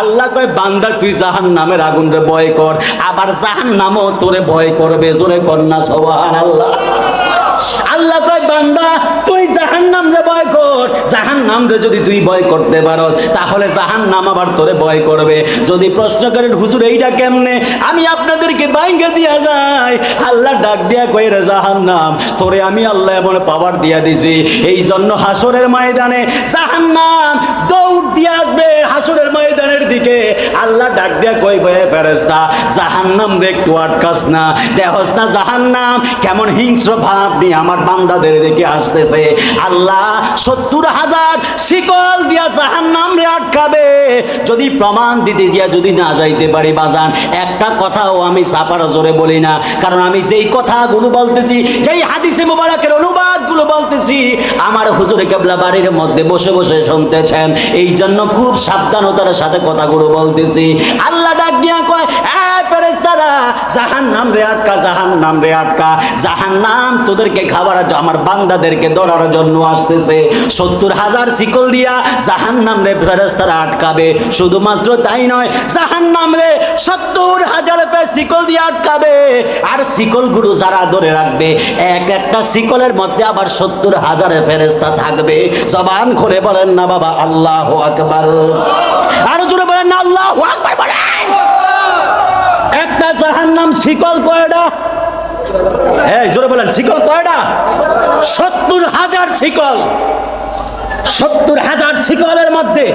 আল্লাহ কয়, বান্দা, তুই জাহান নামের আগুন রে ভয় কর। আবার জাহান নামও তোরে ভয় করবে, জোরে কন্যা সবান আল্লাহ আল্লাহ কয়, বান্দা, তুই জাহান নাম রে ভয় কর। জাহান নাম রে যদি তুই ভয় করতে পারো তাহলে জাহান নাম আবার তোরে ভয় করবে। যদি প্রশ্ন করেন, হুজুর, এইটা কেমনে? আমি আপনাদেরকে বাইঙ্গে দিয়া যাই। আল্লাহ ডাক দিয়া কই রে জাহান নাম তোরে আমি আল্লাহ এমন পাওয়ার দিয়া দিছি। এই জন্য হাসরের ময়দানে জাহান নাম দৌড় দিয়া আসবে হাসরের ময়দানের দিকে আল্লাহ ডাক দিয়া কই ভয়ে ফেরেস্তা আটকাস না। দেহস না কেমন হিংস্র ভাব নিয়ে আমার বান্দাদের আসতেছে। আল্লাহ সত্তর হাজার শিকল দিয়া রে আটকাবে। যদি প্রমাণ দিতে দিয়া যদি না যাইতে পারি বাজান, একটা কথাও আমি সাপার জোরে বলি না। কারণ আমি যেই কথাগুলো বলতেছি, যেই হাদিসে মোবারকের অনুবাদগুলো বলতেছি, আমার হুজুরে কেবলা বাড়ির মধ্যে বসে বসে শুনতেছেন। এই জন্য খুব সাবধানতার সাথে কথাগুলো বলতেছি। আল্লাহ ডাক দিয়া কয় হ্যাঁ জাহান নাম রে আটকা জাহান নাম রে আটকা। জাহান নাম তোদেরকে খাবার আমার বান্দাদেরকে জন্য আসতেছে। সত্তর হাজার শিকল দিয়া জাহান নাম রে আটকাবে। শুধুমাত্র তাই নয় জাহান নাম রে সত্তর হাজার শিকল দিয়ে আটকাবে। আর শিকলগুলো যারা ধরে রাখবে, এক একটা শিকলের মধ্যে আবার সত্তর হাজারে ফেরেস্তা থাকবে। জবান করে বলেন না বাবা, আল্লাহ আকবার। আরও জোরে বলেন না, আল্লাহ আকবার বলেন। একটা জাহান্নাম শিকল কয়টা হ্যাঁ জোরে বলেন, শিকল কয়টা সত্তর হাজার শিকল। সত্তর হাজার শিকলের মধ্যে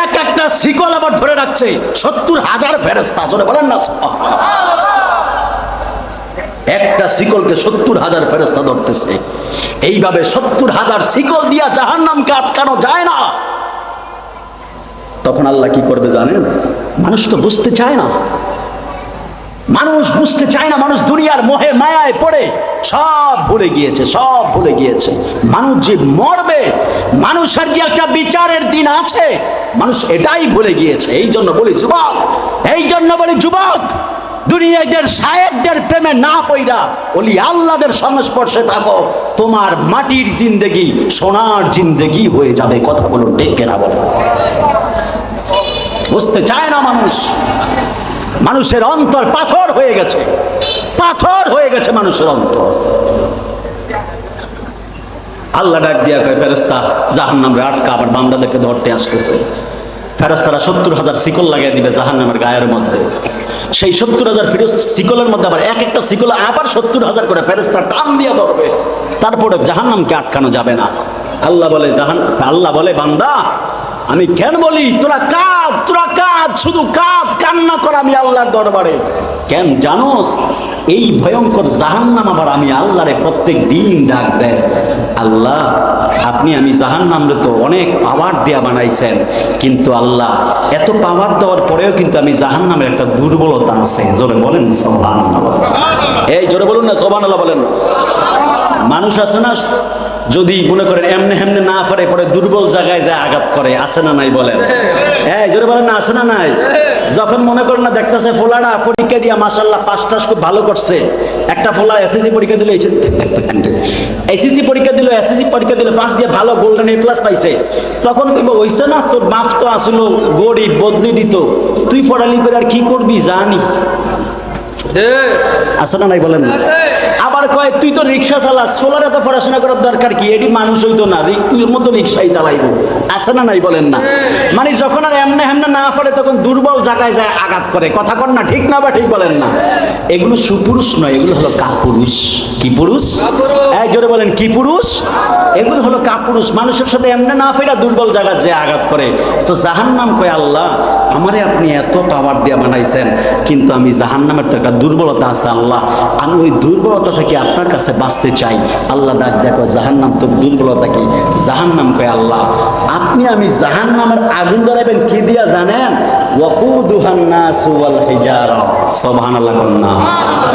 এক একটা শিকল আবার ধরে রাখছে। সত্তর হাজার ফেরস্তা জোরে বলেন না একটা শিকলকে সত্তর হাজার ফেরস্তা ধরতেছে। এইভাবে সত্তর হাজার শিকল দিয়া জাহান্নামকে আটকানো যায় না। তখন আল্লাহ কি করবে জানেন? মানুষ তো বুঝতে চায় না। মানুষ বুঝতে চায় না, মানুষ দুনিয়ার মোহে, মায়ায় পড়ে। সব ভুলে গিয়েছে, সব ভুলে গিয়েছে। মানুষ যে মরবে, মানুষের যে একটা বিচারের দিন আছে, মানুষ এটাই ভুলে গিয়েছে। এই জন্য বলি, যুবক, এই জন্য বলি, যুবক, দুনিয়াদের সাহেবদের প্রেমে না পইরা বলি, আল্লাহদের সংস্পর্শে থাকো। তোমার মাটির জিন্দেগি, সোনার জিন্দেগি হয়ে যাবে। কথা বলুন, ঠিক কেনা বলে বুঝতে চায় না মানুষ। মানুষের অন্তর পাথর হয়ে গেছে। পাথর হয়ে গেছে মানুষের অন্তর। আল্লাহ ডাক দিয়া কয় ফেরেস্তা জাহান নামরে আটকা আবার বান্দাদেরকে ধরতে আসতেছে। ফেরেস্তারা সত্তর হাজার শিকল লাগিয়ে দিবে জাহান নামের গায়ের মধ্যে। সেই সত্তর হাজার ফিরোজ শিকলের মধ্যে আবার এক একটা শিকল আবার সত্তর হাজার করে ফেরেস্তা টান দিয়ে ধরবে। তারপরে জাহান নামকে আটকানো যাবে না। আল্লাহ বলে, জাহান আল্লাহ বলে, বান্দা আমি কেন বলি, তোরা কাঁদ তোরা কাঁদ, শুধু কাঁদ, কান্না কর আমি আল্লাহর দরবারে। কেন জানোস, এই ভয়ঙ্কর জাহান্নাম আবার আমি আল্লাহরে প্রত্যেক দিন ডাক দেয়। আল্লাহ, আপনি আমি জাহান্নামরে তো অনেক পাওয়ার দেয়া বানাইছেন, কিন্তু আল্লাহ, এত পাওয়ার দেওয়ার পরেও কিন্তু আমি জাহান্নামের একটা দুর্বলতা আছে। জোরে বলেন সোহান এই জোরে বলুন না আল্লাহ বলেন। মানুষ আছে না? যদি মনে করেন এমনে হেমনে না পারে পরে দুর্বল জায়গায় যায় আঘাত করে আছে না নাই বলেন। হ্যাঁ জোরে বলেন না আছে না নাই? যখন মনে করেন না দেখতেছে ফোলাটা পরীক্ষা দিয়া মাসাল্লাহ পাস টাস খুব ভালো করছে। একটা ফোলা এসএসসি পরীক্ষা দিল এসএসসি পরীক্ষা দিল এসএসসি পরীক্ষা দিল পাস দিয়ে ভালো গোল্ডেন এ প্লাস পাইছে। তখন কইব হইছে না তোর মাফ তো আসলো গরিব বদলি দিত। তুই পড়ালি করে আর কি করবি জানি। আছে না নাই বলেন? না আবার কয় তুই তো রিক্সা চালাস সোলার এত পড়াশোনা করার দরকার কি? এটি মানুষ হইতো না তুই মতো রিক্সাই চালাইবো। আছে না নাই বলেন না? মানে যখন আর এমনে হেমনে না পারে তখন দুর্বল জায়গায় যায় আঘাত করে। কথা কর না ঠিক না বা ঠিক বলেন না। এগুলো সুপুরুষ নয় এগুলো হলো কাপুরুষ। কি পুরুষ? এক জোরে বলেন কি পুরুষ? এগুলো হলো কাপুরুষ। মানুষের সাথে এমনে না ফেরা দুর্বল জায়গা যে আঘাত করে। তো জাহান্নাম কয় আল্লাহ আমারে আপনি এত পাওয়ার দিয়ে বানাইছেন কিন্তু আমি জাহান্নামের তো একটা দুর্বলতা আছে আল্লাহ। আমি ওই দুর্বলতা থেকে আপনার কাছে বাঁচতে চাই। আল্লাহ ডাক, দেখো, জাহান্নাম তো দুর্বলতা কি? জাহান্নাম কয় আল্লাহ, আপনি আমি জাহান্নামের আগুন ধরাবেন কি দিয়া জানেন? ওয়াকুদুহান নাসু ওয়াল হিজারা। সুবহানাল্লাহ কন্না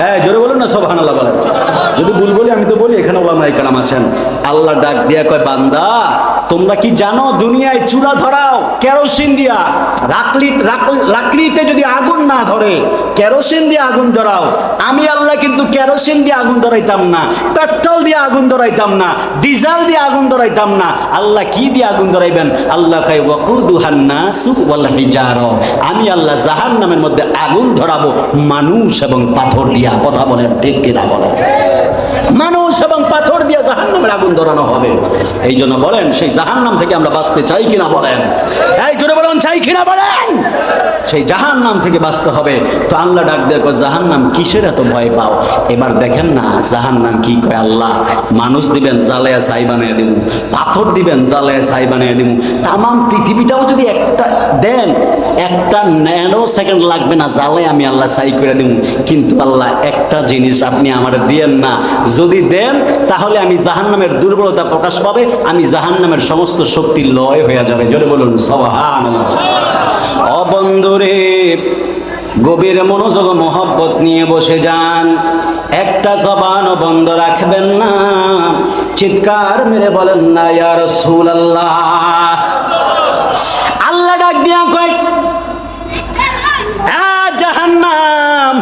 হ্যাঁ জোরে বলুন না, সুবহানাল্লাহ বলেন। যদি ভুল বলি, আমি তো বলি, এখানে ওলামায়ে কেরাম আছেন। আল্লাহ ডাক দিয়া কয়, বান্দা, তোমরা কি জানো দুনিয়ায় চুলা ধরাও? কেরোসিন দিয়া রাকলি রাক- লাকড়িতে যদি আগুন না ধরে, কেরোসিন দিয়ে আগুন ধরাও। আমি আল্লাহ কিন্তু কেরোসিন দিয়ে আগুন ধরাইতাম না, পেট্রোল দিয়ে আগুন ধরাইতাম না, ডিজেল দিয়ে আগুন ধরাইতাম না। আল্লাহ কি দিয়ে আগুন ধরাইবেন? আল্লাহ কয়, ওয়াকুদুহান নাসু ওয়াল হিজারা। আমি আল্লাহ জাহান নামের মধ্যে আগুন ধরাবো, মানুষ এবং পাথর দিয়া কথা বলেন ঠিক কিনা বলেন মানুষ এবং পাথর দিয়ে জাহান্নামের আগুন ধরানো হবে। এই জন্য বলেন, সেই জাহান নাম থেকে আমরা বাঁচতে চাই কিনা বলেন? এই জন্য বলেন, চাই কিনা বলেন? সেই জাহান্নাম থেকে বাঁচতে হবে। তো আল্লাহ ডাক দেখো জাহান্নাম কিসের এত ভয় পাও? এবার দেখেন না, জাহান্নাম কি কয় আল্লাহ? মানুষ দিবেন জালেয়া ছাই বানিয়ে দিব পাথর দিবেন জালেয়া ছাই বানিয়ে দিব তাম পৃথিবীটাও যদি একটা দেন, একটা ন্যানো সেকেন্ড লাগবে না জালে আমি আল্লাহ ছাই করে দিব কিন্তু আল্লাহ, একটা জিনিস আপনি আমার দিয়েন না। যদি দেন, তাহলে আমি জাহান্নামের দুর্বলতা প্রকাশ পাবে, আমি জাহান্নামের সমস্ত শক্তি লয় হয়ে যাবে। জোরে বলুন সবহান অবন্ধুরে গভীর মনোযোগ মহব্বত নিয়ে বসে যান। একটা জবানও বন্ধ রাখবেন না। চিৎকার মেরে বলেন না ইয়ার সুল আল্লাহ আল্লাহ ডাক দিয়া কয় "আ, জাহান্নাম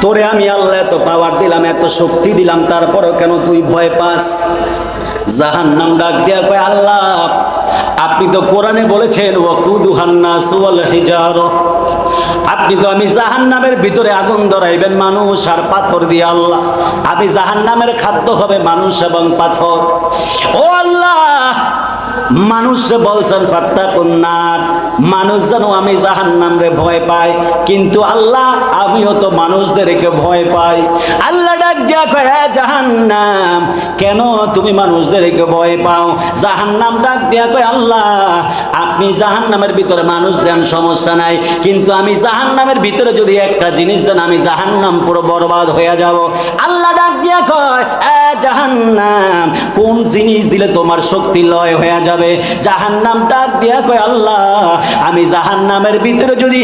তোরে আমি আল্লাহ এত পাওয়ার দিলাম এত শক্তি দিলাম তারপরও কেন তুই ভয় পাস? জাহান্নাম ডাক দিয়া কয় আল্লাহ আপনি তো কোরআনে বলেছেন আপনি তো আমি জাহান্নামের ভিতরে আগুন ধরাইবেন মানুষ আর পাথর দিয়ে আল্লাহ। আমি জাহান্নামের খাদ্য হবে মানুষ এবং পাথর। ও আল্লাহ, মানুষ বলছেন ফাত্তা কন্যার মানুষ যেন আমি জাহান্নাম রে ভয় পাই কিন্তু আল্লাহ, আমিও তো মানুষদেরকে ভয় পাই। আল্লাহ দিয়া কয় "হ্যাঁ, জাহান্নাম। কেন তুমি মানুষদেরকে ভয় পাও? জাহান্নাম ডাক দিয়া কয় আল্লাহ আপনি জাহান্নামের ভিতরে মানুষ দেন সমস্যা নাই। কিন্তু আমি জাহান্নামের ভিতরে যদি একটা জিনিস দেন আমি জাহান্নাম পুরো বরবাদ হয়ে যাব। আল্লাহ ডাক দিয়া কয় "এ জাহান্নাম কোন জিনিস দিলে তোমার শক্তি লয় হয়ে যাবে? জাহান্নাম ডাক দিয়া কয় আল্লাহ আমি জাহান্নামের ভিতরে যদি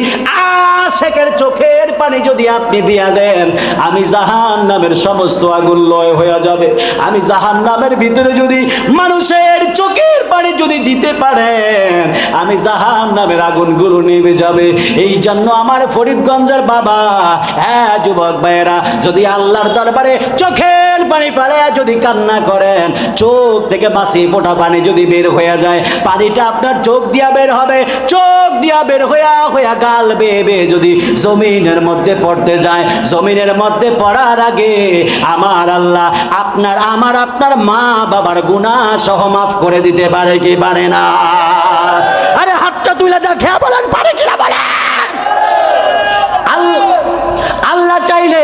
আশেকের চোখের পানি যদি আপনি দিয়া দেন, আমি জাহান্নামের সমস্ত আগুন লয় হয়ে যাবে। আমি জাহান্নামের ভিতরে যদি মানুষের চোখের পানি যদি দিতে পারেন, আমি জাহান্নামের আগুনগুলো নেমে যাবে। এই জন্য আমার ফরিদগঞ্জের বাবা হ্যাঁ যুবক ভাইয়েরা, যদি আল্লাহর দরবারে চোখের পানি পালে যদি কান্না করেন, চোখ থেকে মাসি ফোটা পানি যদি বের হয়ে যায়, পানিটা আপনার চোখ দিয়া বের হবে। চোখ দিয়া বের হইয়া হইয়া গাল বেয়ে বেয়ে যদি জমিনের মধ্যে পড়তে যায়, জমিনের মধ্যে পড়ার আগে আমার আল্লাহ আপনার, আমার আপনার মা বাবার গুণা সহ মাফ করে দিতে পারে কি পারে না? আরে হাতটা তুলে যা খেয়া বলেন, পারে কিনা বলেন আল্লাহ আল্লাহ চাইলে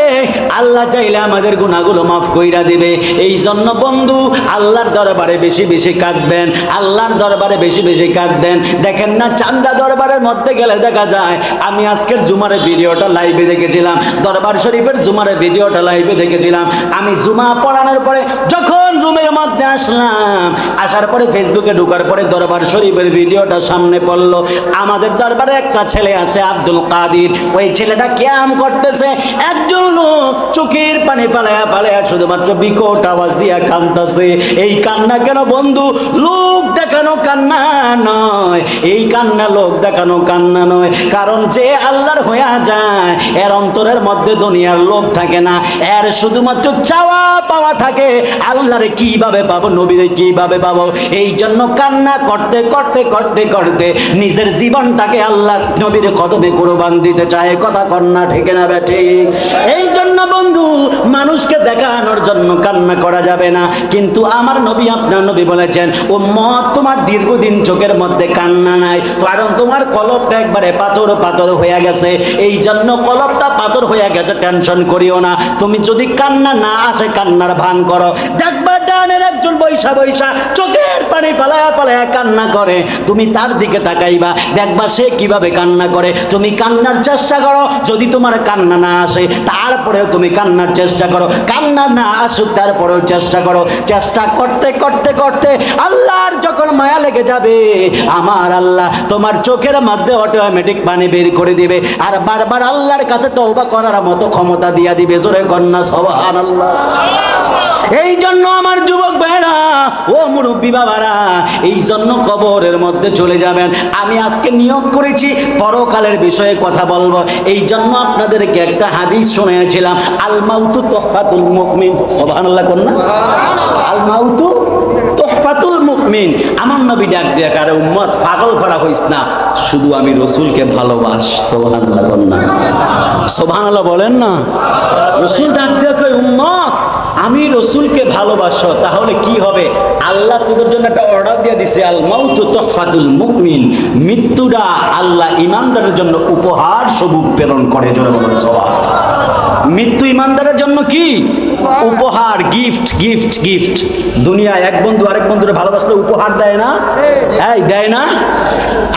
আল্লাহ চাইলে আমাদের গুণাগুলো মাফ কইরা দিবে। এই জন্য বন্ধু, আল্লাহর দরবারে বেশি বেশি কাঁদবেন, আল্লাহর দরবারে বেশি বেশি কাঁদবেন। দেখেন না, চান্দা দরবারের মধ্যে গেলে দেখা যায়, আমি আজকের জুমারের ভিডিওটা লাইভে দেখেছিলাম, দরবার শরীফের জুমারের ভিডিওটা লাইভে দেখেছিলাম। আমি জুমা পড়ানোর পরে যখন রুমের মধ্যে আসলাম? আসার পরে ফেসবুকে ঢুকার পরে দরবার শরীফের ভিডিওটা সামনে পড়ল। আমাদের দরবারে একটা ছেলে আছে আব্দুল কাদির। ওই ছেলেটা ক্যাম করতেছে। একজন লোক চোখের পানি পালায়া পালায়া শুধুমাত্র বিকট আওয়াজ দিয়া কান্দাছে এই কান্না কেন বন্ধু? লোক দেখানো কান্না নয়। এই কান্না লোক দেখানো কান্না নয়। কারণ যে আল্লাহর হইয়া যায়, এর অন্তরের মধ্যে দুনিয়ার লোভ থাকে না। এর শুধুমাত্র চাওয়া পাওয়া থাকে, আল্লাহরে কীভাবে পাবো, নবীরে কীভাবে পাবো? এই জন্য কান্না করতে করতে করতে করতে নিজের জীবনটাকে আল্লাহ নবীর কদমে কোরবান দিতে চায়। কথা কন্যা ঠেকে না, বেঠে। এই জন্য বন্ধু, মানুষকে দেখানোর জন্য কান্না করা যাবে না। কিন্তু আমার নবী, আপনার নবী বলেছেন ও মত তোমার দীর্ঘদিন চোখের মধ্যে কান্না নাই। কারণ তোমার কলপটা একবারে পাথর পাথর হয়ে গেছে। এই জন্য কলপটা পাথর হয়ে গেছে, টেনশন করিও না। তুমি যদি কান্না না আসে, কান্নার ভান করো। দেখবা ডানের একজন বৈশা বৈশা চোখের পানি পালায়া পালায়া কান্না করে। তুমি তার দিকে তাকাইবা, দেখবা সে কীভাবে কান্না করে। তুমি কান্নার চেষ্টা করো, যদি তোমার কান্না না আসে, তারপরেও তুমি কান্নার চেষ্টা করো। কান্না না আসুক, তারপরেও চেষ্টা করো। চেষ্টা করতে করতে করতে আল্লাহর যখন মায়া লেগে যাবে, আমার আল্লাহ তোমার চোখের মধ্যে অটোমেটিক পানি বের করে দিবে। আর বারবার আল্লাহর কাছে তওবা করার মতো ক্ষমতা দিয়া দিবে। জোরে কন্যা সবান আল্লাহ এই জন্য আমার যুবক ভাইরা ও মুরব্বী বাবারা এই জন্য কবরের মধ্যে চলে যাবেন। আমি আজকে নিয়োগ করেছি, পরকালের বিষয়ে কথা বলব। এই জন্য আপনাদেরকে একটা হাদিস শুনেছিলাম, আলমাউতু তোহফাতুল মুকমিন সুবহানাল্লাহ কন্যা। আল মাউতু তোহফাতুল মুকমিন আমার নবী ডাক দিয়ে কারে উম্মত, পাগল ফাড়া হইস না। শুধু আমি রসুলকে ভালোবাস, সুবহানাল্লাহ কন্যা সুবহানাল্লাহ বলেন না। রসুল ডাক দিয়ে কয়, উম্মত, আমি রসুলকে ভালোবাসো, তাহলে কি হবে? আল্লাহ তোদের জন্য একটা অর্ডার দিয়ে দিছে আল মাউতু তফাতুল মুকমিন মৃত্যুটা আল্লাহ ইমানদারের জন্য উপহার স্বরূপ প্রেরণ করে বলেন সবাই মৃত্যু ইমানদারের জন্য কি? উপহার। গিফট গিফট গিফট দুনিয়া এক বন্ধু আরেক বন্ধুরে ভালোবাসলে উপহার দেয় না? এই দেয় না?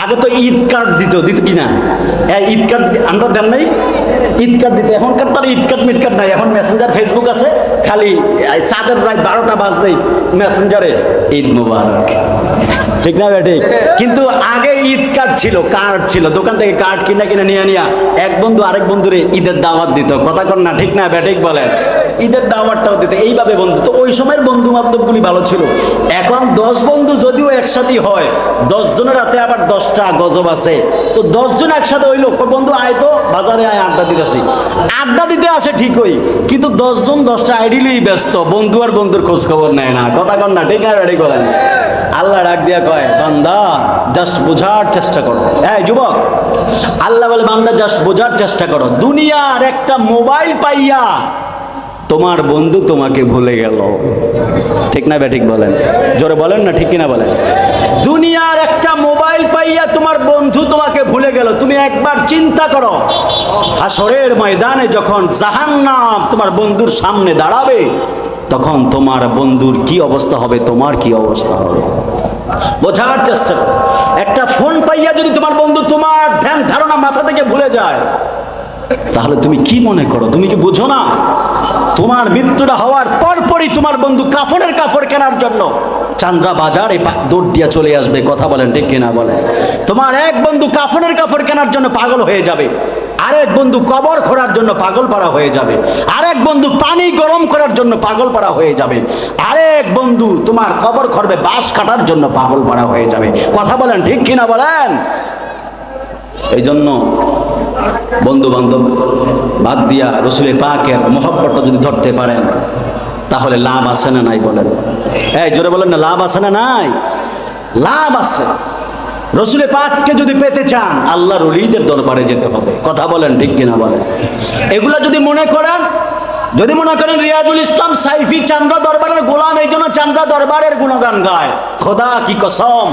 আগে তো ঈদ কার্ড দিত দিত কি না ঈদ কার্ড আমরা দেন নাই। ঈদ কার্ড দিতে, এখনকার তার ঈদ কার্ড, মিট কার্ড নাই। এখন মেসেঞ্জার ফেসবুক আছে, খালি চাঁদের রাত বারোটা বাজলেই মেসেঞ্জারে ঈদ মুবারক। ঠিক না বেটি? কিন্তু আগে ঈদ কার্ড ছিল কার্ড ছিল। দোকান থেকে কার্ড কিনে কিনে নিয়ে নিয়া এক বন্ধু আরেক বন্ধুরে ঈদের দাওয়াত দিত। কথা কর না, ঠিক না বেঠিক বলেন। ঈদের দাওয়াতটাও দিত। এইভাবে বন্ধু। তো ওই সময়ের বন্ধু বান্ধবগুলি ভালো ছিল। এখন দশ বন্ধু যদিও একসাথে হয়, দশ জনের রাতে আবার দশটা গজব আছে। তো দশ জন একসাথে হইল বন্ধু আয় তো, বাজারে আয়, আড্ডা দিতেছি। আড্ডা দিতে আসে ঠিকই, কিন্তু দশজন দশটা আইডিলেই ব্যস্ত। বন্ধু আর বন্ধুর খোঁজ খবর নেয় না। কথা কর না, ঠিক রেডি করেন? আল্লাহ ডাক দিয়া কয়, বান্দা জাস্ট বোঝার চেষ্টা করো। হ্যাঁ যুবক, আল্লাহ বলে, বান্দা জাস্ট বোঝার চেষ্টা করো। দুনিয়ার একটা মোবাইল পাইয়া তোমার বন্ধু তোমাকে ভুলে গেল। ঠিক না ঠিক বলেন? জোরে বলেন না, ঠিক কিনা বলেন? দুনিয়ার একটা মোবাইল পাইয়া তোমার বন্ধু তোমাকে ভুলে গেল, তুমি একবার চিন্তা করো। হাসরের ময়দানে যখন জাহান্নাম তোমার বন্ধুর সামনে দাঁড়াবে, তখন তোমার বন্ধুর কি অবস্থা হবে? তোমার কি অবস্থা হবে? বোঝার চেষ্টা একটা ফোন পাইয়া যদি তোমার বন্ধু তোমার ধ্যান ধারণা মাথা থেকে ভুলে যায় তাহলে তুমি কি মনে করো? তুমি কি বুঝো না? তোমার মৃত্যুটা হওয়ার পরপরই তোমার বন্ধু কাফনের কাপড় কেনার জন্য চান্দ্রা বাজারে পা- দৌড় দিয়া চলে আসবে, কথা বলেন, ঠিক কিনা বলেন? তোমার এক বন্ধু কাফনের কাপড় কেনার জন্য পাগল হয়ে যাবে। আরেক বন্ধু কবর খোঁড়ার জন্য পাগল পাড়া হয়ে যাবে। আরেক বন্ধু পানি গরম করার জন্য পাগল পাড়া হয়ে যাবে। আরেক বন্ধু তোমার কবর খরবে, বাঁশ কাটার জন্য পাগল পাড়া হয়ে যাবে। কথা বলেন, ঠিক কিনা বলেন? এই জন্য বন্ধু বান্ধব বাদ দিয়া রসুলের পাকের মহব্বতটা যদি ধরতে পারেন, তাহলে লাভ আছে না নাই বলেন? এই, জোরে বলেন না, লাভ আছে না নাই? লাভ আছে। রসুলে পাককে যদি পেতে চান আল্লাহ রলিদের দরবারে যেতে হবে। কথা বলেন ঠিক কিনা বলেন? এগুলা যদি মনে করেন যদি মনে করেন রিয়াজুল ইসলাম সাইফি চান্দ্রা দরবারের গোলাম, এই জন্য চান্দ্রা দরবারের গুণগান গায়। খোদা কি কসম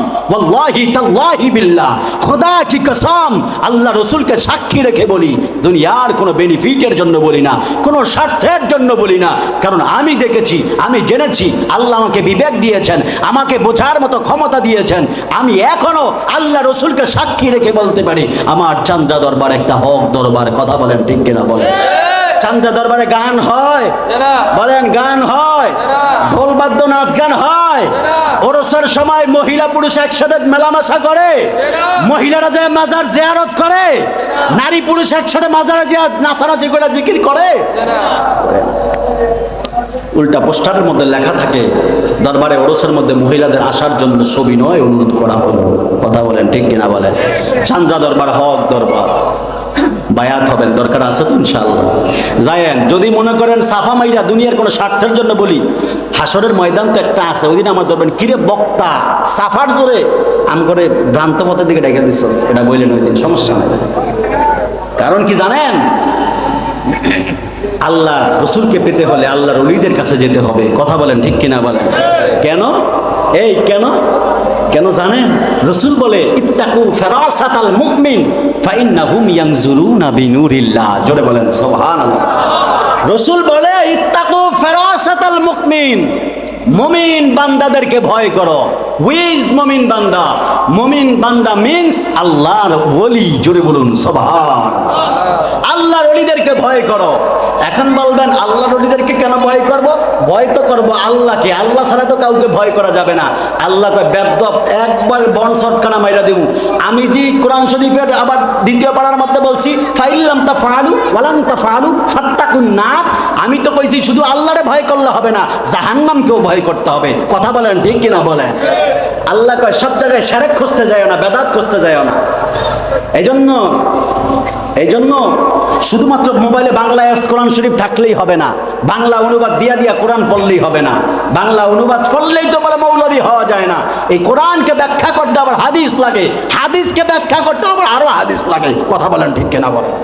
তাল্লাহি বিল্লাহ। খোদা কি কসম, আল্লাহ রসুলকে সাক্ষী রেখে বলি, দুনিয়ার কোনো বেনিফিটের জন্য বলি না, কোনো স্বার্থের জন্য বলি না। কারণ আমি দেখেছি, আমি জেনেছি, আল্লাহ আমাকে বিবেক দিয়েছেন, আমাকে বোঝার মতো ক্ষমতা দিয়েছেন। আমি এখনও আল্লাহ রসুলকে সাক্ষী রেখে বলতে পারি, আমার চান্দ্রা দরবার একটা হক দরবার, কথা বলেন ঠিক কিনা বলেন। চান্দ্রা দরবারে গান হয়। বলেন গান হয়। ঢোল বাদ্য নাচ গান হয়। ওরসের সময় মহিলা পুরুষ একসাথে মেলামেশা করে। মহিলারা যে মাজার জেয়ারত করে। নারী পুরুষ একসাথে মাজারে যে নাচানাচি করে জিকির করে। উল্টা পোস্টারের মধ্যে লেখা থাকে দরবারে ওরসের মধ্যে মহিলাদের আসার জন্য ছবি নয় অনুরোধ করা হলো। কথা বলেন ঠিক কিনা বলেন? চান্দ্রা দরবার হক দরবার। বায়াত হবেন, দরকার আছে তো ইনশাআল্লাহ। যায়েন যদি মনে করেন সাফা মাইরা দুনিয়ার কোনো স্বার্থের জন্য বলি হাসরের ময়দান তো একটা আছে, ওই দিন আমার ধরবেন, কিরে বক্তা, সাফার জোরে, আম করে ভ্রান্ত পথের দিকে ডেকে দিচ্ছস এটা বললেন ওই দিন, সমস্যা নেই। কারণ কি জানেন? আল্লাহর রসুলকে পেতে হলে আল্লাহর অলিদের কাছে যেতে হবে, কথা বলেন ঠিক কিনা বলেন। কেন? এই, কেন? কেন জানেন রসুল বলে, ইত্তাকু জোরে বলেন, সুবহানাল্লাহ। রসুল বলে, ইত্তাকু ফেরাসাতাল মুমিন, মমিন বান্দাদেরকে ভয় করো। উইজ মমিন বান্দা মমিন বান্দা মিন্স আল্লাহর ওলি, জোরে বলুন সবার আল্লাহর অলিদেরকে ভয় করো। এখন বলবেন আল্লাহ নবীদেরকে কেন ভয় করব? ভয় তো করব আল্লাহকে। আল্লাহ ছাড়া তো কাউকে ভয় করা যাবে না। আল্লাহ কয় বেদ্যপ একবার বন সটকানা মাইরা দেবো আমি যে কোরআন শরীফের আবার দ্বিতীয় পাড়ার মধ্যে বলছি ফাইলাম তা ফালু ওয়ালাম তা ফালু ফাত্তাকুন না আমি তো কইছি, শুধু আল্লাহরে ভয় করলে হবে না, জাহান্নামকেও ভয় করতে হবে। কথা বলেন, ঠিক কিনা বলেন? আল্লাহ কয়, সব জায়গায় সেরেক খুঁজতে যায় না, বেদাত খুঁজতে যায় না। এই জন্য এই জন্য শুধুমাত্র মোবাইলে বাংলা অ্যাপস কোরআন শরীফ থাকলেই হবে না, বাংলা অনুবাদ দিয়া দিয়া কোরআন পড়লেই হবে না, বাংলা অনুবাদ পড়লেই তো বলে মৌলবী হওয়া যায় না। এই কোরআনকে ব্যাখ্যা করতে আবার হাদিস লাগে, হাদিসকে ব্যাখ্যা করতে আবার আরও হাদিস লাগে, কথা বলেন ঠিক কিনা বলেন।